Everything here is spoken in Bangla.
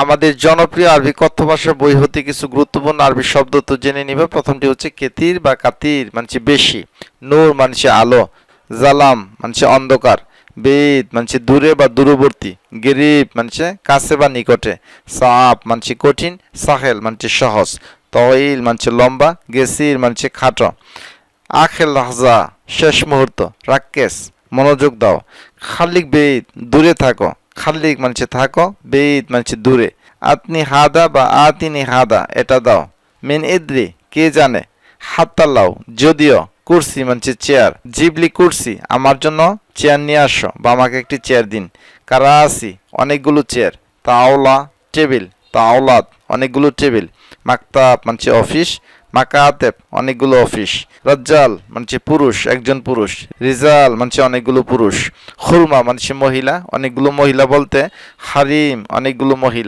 আমাদের জনপ্রিয় আরবি কথ্য ভাষার বই হতে কিছু গুরুত্বপূর্ণ আরবি শব্দ তো জেনে নিবে। প্রথমটি হচ্ছে কেতির বা কাতির মানছে বেশি। নূর মানছে আলো। জালাম মানছে অন্ধকার। বেদ মানছে দূরে বা দূরবর্তী। গরিব মানছে কাছে বা নিকটে। সাপ মানছে কঠিন। সাহেল মানছে সহজ। তহিল মানছে লম্বা। গেসির মানছে খাটো। আখেল লাহজা, শেষ মুহূর্ত। রাকেশ মনোযোগ দাও। খালিক বেদ, দূরে থাকো। খালিক মানছে থাকো বেদ মানছে দূরে। আপনি হাদা বা আতিনি হাদা, এটা দাও। মেন ইদ্রি, কে জানে? হাত্তাল্লাও যদিও কুরসি মানছে চেয়ার। জিবলি কুরসি, আমার জন্য চেয়ার নিয়ে আসো বা আমাকে একটি চেয়ার দিন। কারা কারাসি, অনেকগুলো চেয়ার। তাওলা, টেবিল, তাওলাত। অনেকগুলো টেবিল, মাকতাব, মানছে অফিস, মাকাতেব, অনেকগুলো অফিস, রজ্জাল, মানছে পুরুষ, একজন পুরুষ, রিজাল, মানছে অনেকগুলো পুরুষ, খুরমা, মানছে মহিলা, অনেকগুলো মহিলা বলতে হারিম, অনেকগুলো মহিলা।